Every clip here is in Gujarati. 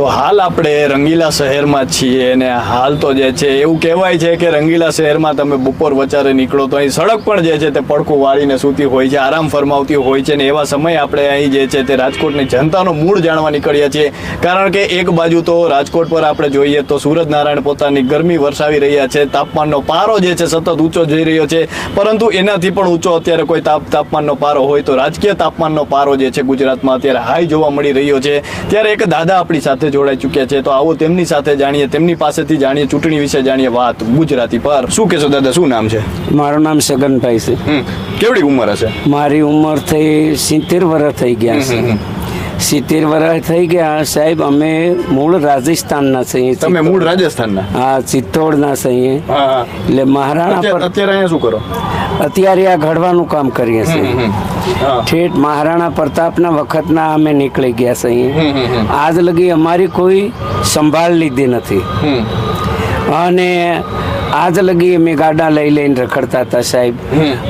તો હાલ આપણે રંગીલા શહેરમાં છીએ અને હાલ તો જે છે એવું કહેવાય છે કે રંગીલા શહેરમાં તમે બપોર વચારે નીકળો તો અહીં સડક પણ જે છે તે પડકું વાળીને સૂતી હોય છે, આરામ ફરમાવતી હોય છે અને એવા સમયે આપણે અહીં જે છે તે રાજકોટની જનતાનો મૂળ જાણવા નીકળ્યા છીએ. કારણ કે એક બાજુ તો રાજકોટ પર આપણે જોઈએ તો સૂરજનારાયણ પોતાની ગરમી વરસાવી રહ્યા છે, તાપમાનનો પારો જે છે સતત ઊંચો જઈ રહ્યો છે, પરંતુ એનાથી પણ ઊંચો અત્યારે કોઈ તાપ, તાપમાનનો પારો હોય તો રાજકીય તાપમાનનો પારો જે છે ગુજરાતમાં અત્યારે હાઈ જોવા મળી રહ્યો છે. ત્યારે એક દાદા આપણી સાથે જોડાઈ ચૂક્યા છે તો આવો તેમની સાથે જાણીએ તેમની પાસેથી જાણીએ ચૂંટણી વિશે જાણીએ વાત ગુજરાતી પર. શું કહેશો દાદા શું નામ છે? મારું નામ સગનભાઈ છે. કેવડી ઉંમર હશે? મારી ઉંમર થઈ સિત્તેર વર્ષ થઈ ગયા છે. સિત્તેર વર્ષ થઈ ગયા. સાહેબ અમે મૂળ રાજસ્થાનના છીએ. તમે મૂળ રાજસ્થાનના? હા ચિત્તોડના છીએ. એટલે મહારાણા અત્યારે પર અત્યારે અહીંયા શું કરો? અત્યારે આ ઘડવાનું કામ કરીએ છીએ. ઠેઠ મહારાણા પ્રતાપના વખતના અમે નીકળી ગયા છીએ. આજ લગી અમારી કોઈ સંભાળ લીધી નથી. અને આજ લગી અમે ગાડા લઈ લઈને રખડતા હતા સાહેબ.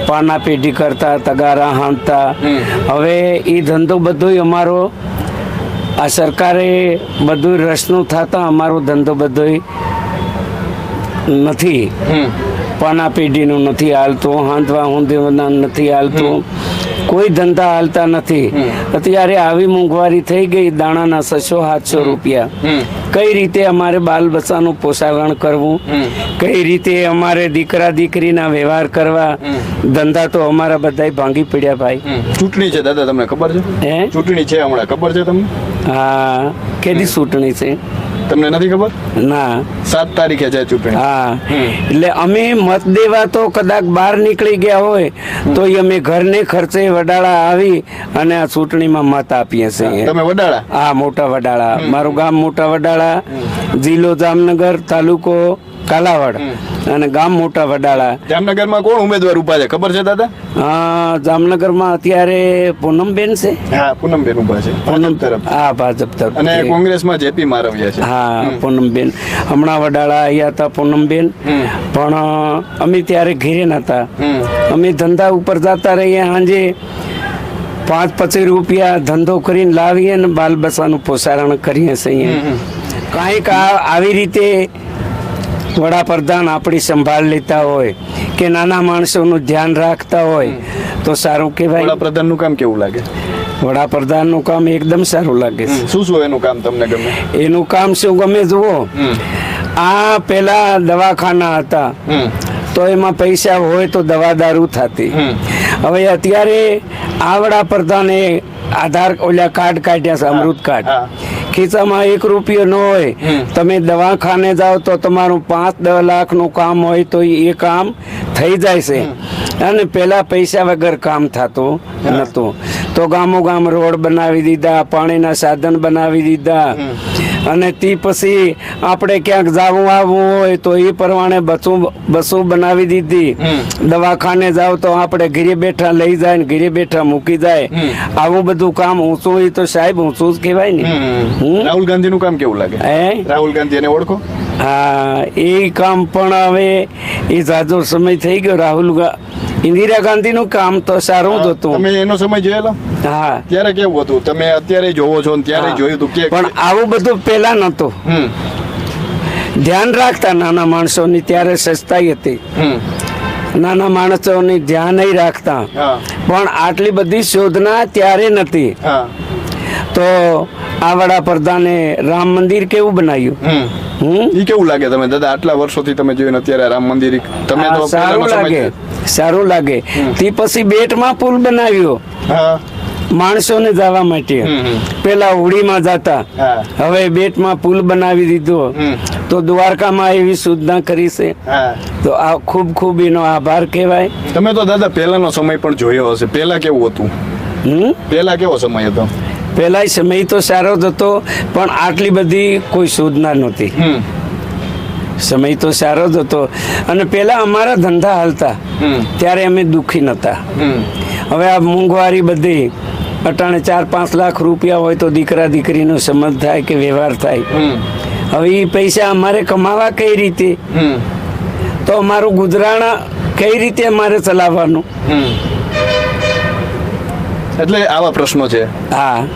પાના પેઢી કરતા તગારા હાંતા હવે એ ધંધો બધો અમારો આ સરકારે બધું રસનું થતા અમારો ધંધો બધો નથી. પાના પેઢીનું નથી હાલતું હાંતવા ઊંધીના નથી હાલતું. કોઈ ધંધા હાલતા નથી. અત્યારે આવી મોંઘવારી થઈ ગઈ દાણાના છસો સાતસો રૂપિયા. કઈ રીતે અમારે બાલ બચ્ચાનું પોષાવણ કરવું? કઈ રીતે અમારે દીકરા દીકરીના વ્યવહાર કરવા? ધંધા તો અમારા બધાય ભાંગી પડ્યા ભાઈ. ચૂંટણી છે દાદા તમને ખબર છે? હે? ચૂંટણી છે હમણાં. ખબર છે તમને? હા. કેદી ચૂંટણી છે? તમને નથી ખબર? ના. સાત તારીખે છે ચૂંટણી. હા. એટલે અમે મત દેવા તો કદાચ બહાર નીકળી ગયા હોય તો અમે ઘરને ખર્ચે વડાળા આવી અને આ ચૂંટણીમાં મત આપીએ છીએ. તમે વડાળા? હા મોટા વડાળા. મારું ગામ મોટા વડાળા. જિલ્લો જામનગર તાલુકો કાલાવડ અને ગામ મોટા વડાળા. જામનગરમાં કોણ ઉમેદવાર ઊભા છે? ખબર છે દાદા? હા જામનગરમાં અત્યારે પૂનમબેન છે. હા પૂનમબેન ઊભા છે. પૂનમ તરફ. હા ભાજપ તરફ. અને કોંગ્રેસમાં જેપી મારવિયા છે. હા પૂનમબેન. હમણાં વડાળા આવ્યા હતા પૂનમબેન. પણ અમે ત્યારે ઘેરે નતા. હમ. અમે ધંધા ઉપર જતા રહીએ સાંજે પાંચ પચીસ રૂપિયા ધંધો કરીને લાવીએ ને બાલ બચ્ચાનું પોસારણ કરીએ છીએ. કાંઈક આવી રીતે વડાપ્રધાન આપણી સંભાળ લેતા હોય કે નાના માણસોનું ધ્યાન રાખતા હોય તો સારું કહેવાય. વડાપ્રધાનનું કામ કેવું લાગે? વડાપ્રધાનનું કામ એકદમ સારું લાગે. છે શું શું એનું કામ તમને ગમે? એનું કામ શું ગમે જુઓ? આ પેલા દવાખાના હતા. તો એમાં પૈસા હોય તો દવા દારૂ થતી. હવે અત્યારે આ વડાપ્રધાને આધાર ઓલા કાર્ડ કાઢ્યા છે અમૃત કાર્ડ. ખિસ્સામાં એક રૂપિયો ન હોય. તમે દવાખાને જાઓ તો તમારું પાંચ દસ લાખનું કામ હોય તો એ કામ થઈ જાય છે. અને પેલા પૈસા વગર કામ થતું નતું. તો ગામો ગામ રોડ બનાવી દીધા પાણીના સાધન બનાવી દીધા. અને તે પછી આપણે ક્યાંક જવું આવવું હોય તો એ પ્રમાણે બસો બસો બનાવી દીધી. દવાખાને જાવ તો આપણે ઘરે બેઠા લઈ જાય ને ઘરે બેઠા મૂકી જાય. આવું બધું કામ ઊંચું હોય તો સાહેબ ઊંચું જ કહેવાય ને? રાહુલ ગાંધી નું કામ કેવું લાગે? હે? રાહુલ ગાંધી એને ઓળખો. હા એ કામ પણ હવે એ જાજો સમય થઈ ગયો. રાહુલ ઇન્દિરા ગાંધીનું કામ તો સારું જ હતું. તમે એનો સમય જોયેલો? હા. ત્યારે કેવું હતું? તમે અત્યારે જોવો છો ને ત્યારે જોયું હતું કે પણ આવું બધું પેલા નતું ધ્યાન રાખતા નાના માણસોની ત્યારે સસ્તાઈ હતી. નાના માણસોની ધ્યાન રાખતા. પણ આટલી બધી શોધના ત્યારે નથી તો આ વડાપ્રધાને રામ મંદિર કેવું બનાવ્યું? હમ. એ કેવું લાગે તમે દાદા આટલા વર્ષોથી તમે જોયું અત્યારે રામ મંદિર તમે તો સારું લાગે. સારું લાગે. તે પછી બેટમાં પુલ બનાવ્યો. માણસો માણસોને જવા માટે. પેલા હોડીમાં જતા. હવે બેટમાં પુલ બનાવી દીધો. તો દ્વારકામાં એવી સુધના કરી છે. તો આ ખૂબ ખૂબ એનો આભાર કહેવાય. તમે તો દાદા પહેલાનો સમય પણ જોયો હશે. પહેલા કેવું હતું? હમ? પહેલા કેવો સમય હતો? પહેલા સમય તો સારો જ હતો પણ આટલી બધી કોઈ સુધના નહોતી. સમય તો સારો જ હતો. અને પેલા અમારા ધંધા હાલતા. ત્યારે અમે દુઃખી નહોતા હવે આ મોંઘવારી બધી અટાણે ચાર પાંચ લાખ રૂપિયા હોય તો દીકરા દીકરીનો સમજ થાય કે વ્યવહાર થાય. હવે એ પૈસા અમારે કમાવા કઈ રીતે? તો અમારું ગુજરાણ કઈ રીતે અમારે ચલાવવાનું? એટલે આવા પ્રશ્નો છે. હા.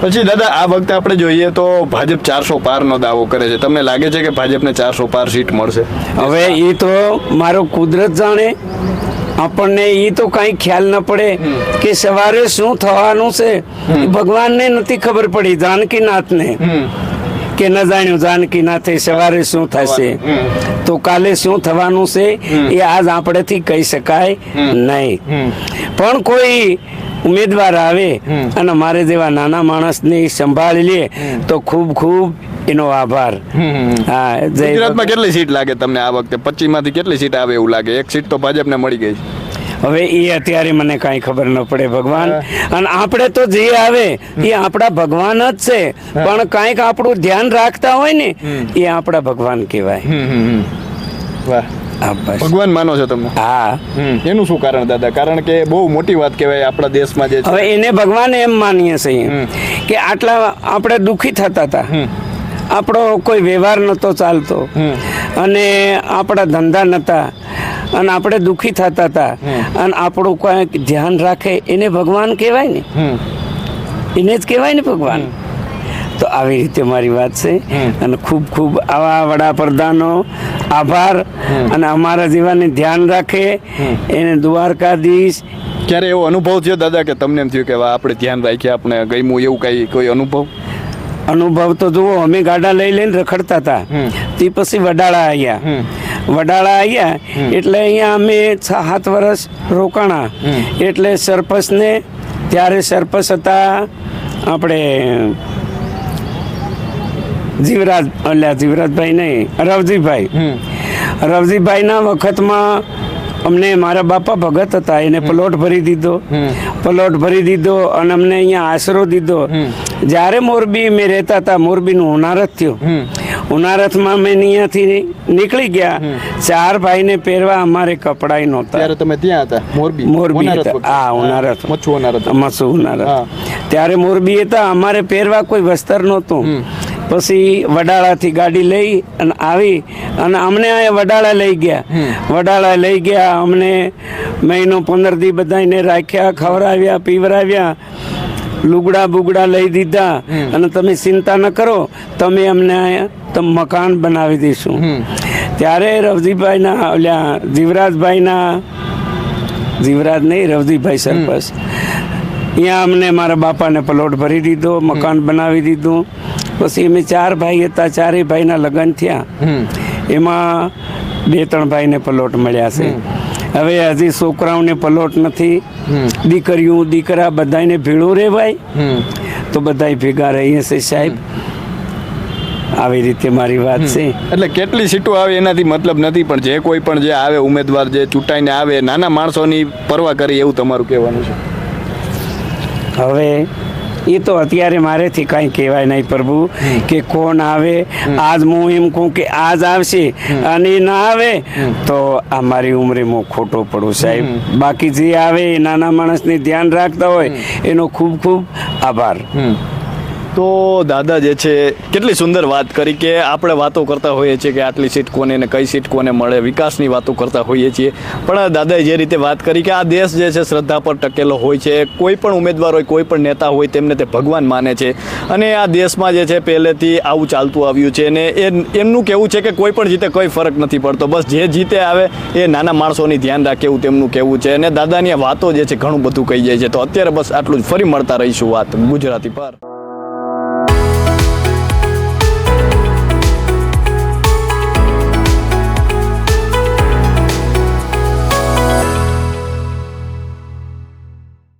પછી દાદા આ વખતે આપણે જોઈએ તો ભાજપ ચારસો પાર નો દાવો કરે છે. તમને લાગે છે કે ભાજપને ચારસો પાર સીટ મળશે? હવે એ તો મારો કુદરત જાણે. આપણને એ તો કઈ ખ્યાલ ન પડે કે સવારે શું થવાનું છે. ભગવાનને નથી ખબર પડી જાનકીનાથને. કે ન જાણ્યું જાનકીનાથે સવારે શું થશે? તો કાલે શું થવાનું છે એ આજ આપણેથી કહી શકાય નહીં. પણ કોઈ ઉમેદવાર આવે અને મારે જેવા નાના માણસને સંભાળી લે તો ખૂબ ખૂબ એનો આભાર. હા ગુજરાતમાં કેટલી સીટ લાગે તમને આ વખતે? પચીસમાંથી કેટલી સીટ આવે એવું લાગે? એક સીટ તો ભાજપને મળી ગઈ છે. હવે એ અત્યારે મને કાંઈ ખબર ન પડે ભગવાન. અને આપણે તો જે આવે એ આપણા ભગવાન જ છે. પણ કાંઈક આપણું ધ્યાન રાખતા હોય ને એ આપણા ભગવાન કહેવાય. ભગવાન માનો છો તમે? હા. એનું શું કારણ દાદા? કારણ કે બહુ મોટી વાત કહેવાય આપણા દેશમાં જે હવે એને ભગવાન એમ માનીએ છીએ કે આટલા આપણે દુઃખી થતા હતા. આપણો કોઈ વ્યવહાર નહોતો ચાલતો. અને આપણા ધંધા નહોતા અને આપણે દુઃખી થતા હતા. અને આપણું કંઈક ધ્યાન રાખે એને ભગવાન કહેવાય ને. એને જ કહેવાય ને ભગવાન. તો આવી રીતે મારી વાત છે. અને ખૂબ ખૂબ આવા વડાપ્રધાનો આભાર. અને અમારા જીવનને ધ્યાન રાખે. એને દ્વારકાધીશ. ક્યારે એવો અનુભવ થયો દાદા કે તમને એમ થયું કે આપણે ધ્યાન રાખીએ આપણે ગમ્યું એવું કઈ કોઈ અનુભવ? અનુભવ તો જુઓ અમે ગાડા લઈ લઈને રખડતા હતા. તે પછી વડાળા આવ્યા. વડાળા આવ્યા એટલે અહીંયા અમે છ સાત વર્ષ રોકાણા. એટલે સરપંચને ત્યારે સરપંચ હતા આપણે જીવરાજ અલ્યા જીવરાજભાઈ નહીં રવજીભાઈ. રવજીભાઈના વખતમાં અમને મારા બાપા ભગત હતા એને પ્લોટ ભરી દીધો. પ્લોટ ભરી દીધો અને અમને અહીંયા આશરો દીધો. જ્યારે મોરબી મેં રહેતા હતા મોરબીનું ઉનારત થયું. ઉનારતમાં મેં અહીંયાથી નીકળી ગયા. ચાર ભાઈને પહેરવા અમારે કપડાય નહોતા. ત્યારે તમે ત્યાં હતા? મોરબી? મોરબી. હા ઉનારથ મચ્છુ ઉનારથ મચ્છુ ઉનારથ ત્યારે મોરબી હતા અમારે પહેરવા કોઈ વસ્ત્ર નહોતું. પછી વડાળાથી ગાડી લઈ અને આવી અને અમને અહીંયા વડાળા લઈ ગયા. વડાળા લઈ ગયા અમને મહિનો પંદર દી બધાને રાખ્યા ખવડાવ્યા પીવરાવ્યા લુગડા બુગડા લઈ દીધા અને તમે ચિંતા ન કરો તમે અમને તમ મકાન બનાવી દઈશું. ત્યારે રવજીભાઈના ઓલ્યા જીવરાજભાઈના જીવરાજ નહીં રવજીભાઈ સરપંચ અહીંયા અમને મારા બાપાને પ્લોટ ભરી દીધો મકાન બનાવી દીધું. પછી અમે ચાર ભાઈ હતા ચારેય ભાઈના લગ્ન થયા. એમાં બે ત્રણ ભાઈને પ્લોટ મળ્યા છે. હવે હજી છોકરાઓને પલોટ નથી દીકરીઓ દીકરા બધાને ભેળું રહેવાય. તો બધાય ભેગા રહીએ છે સાહેબ. આવી રીતે મારી વાત છે. એટલે કેટલી સીટો આવે એનાથી મતલબ નથી પણ જે કોઈ પણ જે આવે ઉમેદવાર જે ચૂંટાઈને આવે નાના માણસોની પરવા કરી એવું તમારું કહેવાનું છે? હવે એ તો અત્યારે મારેથી કાંઈ કહેવાય નહીં પ્રભુ, કે કોણ આવે, આજ હું એમ કહું કે આજ આવશે અને ના આવે, તો આ મારી ઉંમરે હું ખોટો પડું સાહેબ. બાકી જે આવે એ નાના માણસને ધ્યાન રાખતા હોય, એનો ખૂબ ખૂબ આભાર. તો દાદા જે છે, કેટલી સુંદર વાત કરી કે આપણે વાતો કરતા હોઈએ છીએ કે આટલી સીટ કોને ને કઈ સીટ કોને મળે, વિકાસની વાતો કરતા હોઈએ છીએ. પણ દાદાએ જે રીતે વાત કરી કે આ દેશ જે છે શ્રદ્ધા પર ટકેલો હોય છે, કોઈ પણ ઉમેદવાર હોય, કોઈ પણ નેતા હોય, તેમને તે ભગવાન માને છે. અને આ દેશમાં જે છે પહેલેથી આવું ચાલતું આવ્યું છે અને એ એમનું કહેવું છે કે કોઈ પણ જીતે કોઈ ફરક નથી પડતો. બસ જે જીતે આવે એ નાના માણસોની ધ્યાન રાખે એવું તેમનું કહેવું છે. અને દાદાની વાતો જે છે ઘણું બધું કહી જાય છે. તો અત્યારે બસ આટલું જ. ફરી મળતા રહીશું વાત ગુજરાતી પર.